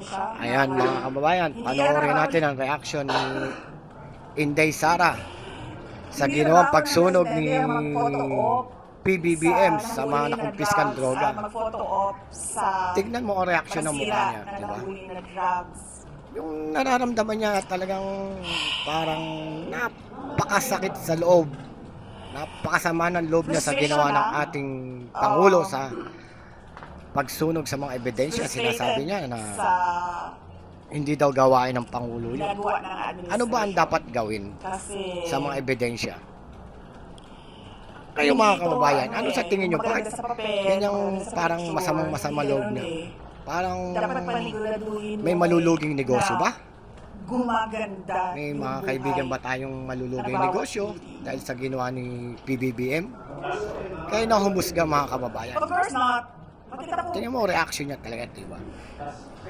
ebidensya. Ayan mga kababayan, panoorin natin ang reaction ni Inday Sara sa ginawang pagsunog ni PBBM sa mga nahuli na nakumpiskang drugs, droga. ah, Tignan mo ang reaction ng mukha niya, di ba? Yung nararamdaman niya talagang parang napakasakit sa loob. Napakasama ng loob niya sa ginawa ng ating Pangulo sa pagsunog sa mga ebidensya. Sinasabi niya na hindi daw gawain ng Pangulo yun. Ano ba ang dapat gawin Kasi sa mga ebidensya? Kayo mga kababayan, ano eh, sa tingin niyo? maganda Bakit sa parang picture, masamang-masama hindi loob eh. Parang Dapat paniguraduhin may maluluging negosyo na ba? Gumaganda. May mga kaibigan ba tayong maluluging Ano negosyo dahil sa ginawa ni PBBM? Kaya nahumusga mga kababayan. Of course not. Tingnan mo reaction niya talaga, di ba?